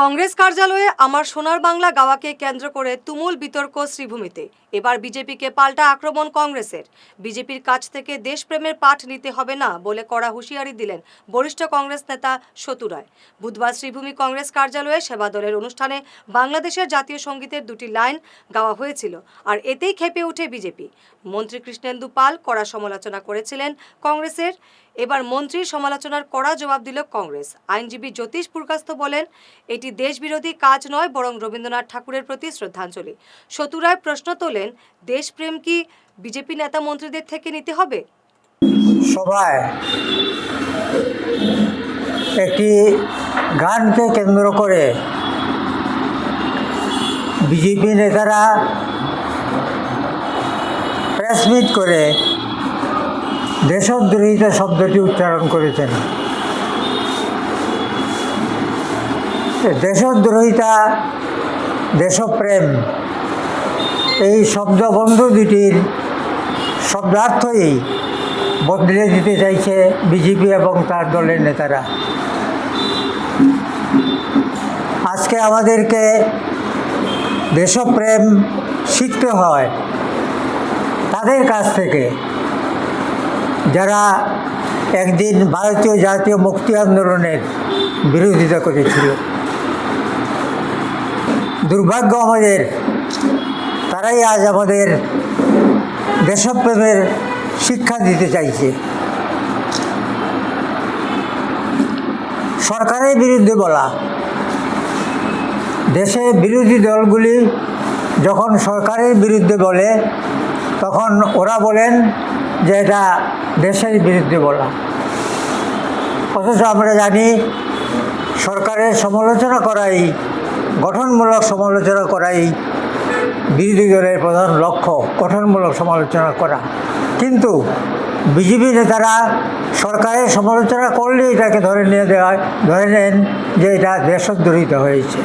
কংগ্রেস কার্যালয়ে আমার সোনার বাংলা গাওয়াকে কেন্দ্র করে তুমুল বিতর্ক শ্রীভূমিতে। এবার বিজেপিকে পাল্টা আক্রমণ কংগ্রেসের। বিজেপির কাছ থেকে দেশপ্রেমের পাঠ নিতে হবে না বলে কড়া হুঁশিয়ারি দিলেন বরিষ্ঠ কংগ্রেস নেতা সতু রায়। বুধবার শ্রীভূমি কংগ্রেস কার্যালয়ে সেবা দলের অনুষ্ঠানে বাংলাদেশের জাতীয় সঙ্গীতের দুটি লাইন গাওয়া হয়েছিল আর এতেই খেপে ওঠে বিজেপি। মন্ত্রী কৃষ্ণেন্দু পাল কড়া সমালোচনা করেছিলেন কংগ্রেসের এবার মন্ত্রীর সমালোচনার কড়া জবাব দিল কংগ্রেস। আইনজীবী জ্যোতিষ পুরকাস্ত বলেন, এটি দেশবিরোধী কাজ নয়, বরং রবীন্দ্রনাথ ঠাকুরের প্রতি শ্রদ্ধাঞ্জলি। সতুরায় প্রশ্ন তোলেন, দেশপ্রেম কি বিজেপি নেতা মন্ত্রীদের থেকে নিতে হবে? সভায় একটি গানকে কেন্দ্র করে বিজেপি নেতারা প্রেস মিট করে দেশদ্রোহিতা শব্দটি উচ্চারণ করেছেন। দেশদ্রোহিতা দেশপ্রেম, এই শব্দবন্ধ দুটির শব্দার্থই বদলে দিতে চাইছে বিজেপি এবং তার দলের নেতারা। আজকে আমাদেরকে দেশপ্রেম শিখতে হয় তাদের কাছ থেকে। যারা একদিন ভারতীয় জাতীয় মুক্তি আন্দোলনের বিরোধিতা করেছিল। দুর্ভাগ্য আমাদের, তারাই আজ আমাদের দেশপ্রেমের শিক্ষা দিতে চাইছে। সরকারের বিরুদ্ধে বলা, দেশে বিরোধী দলগুলি যখন সরকারের বিরুদ্ধে বলে, তখন ওরা বলেন যে এটা দেশের বিরুদ্ধে বলা। অথচ আমরা জানি, সরকারের সমালোচনা করাই, গঠনমূলক সমালোচনা করাই বিরোধী দলের প্রধান লক্ষ্য, গঠনমূলক সমালোচনা করা। কিন্তু বিজেপি নেতারা সরকারের সমালোচনা করলে এটাকে ধরে নিয়ে দেওয়া, ধরে নেন যে এটা দেশদ্রোহিত হয়েছে।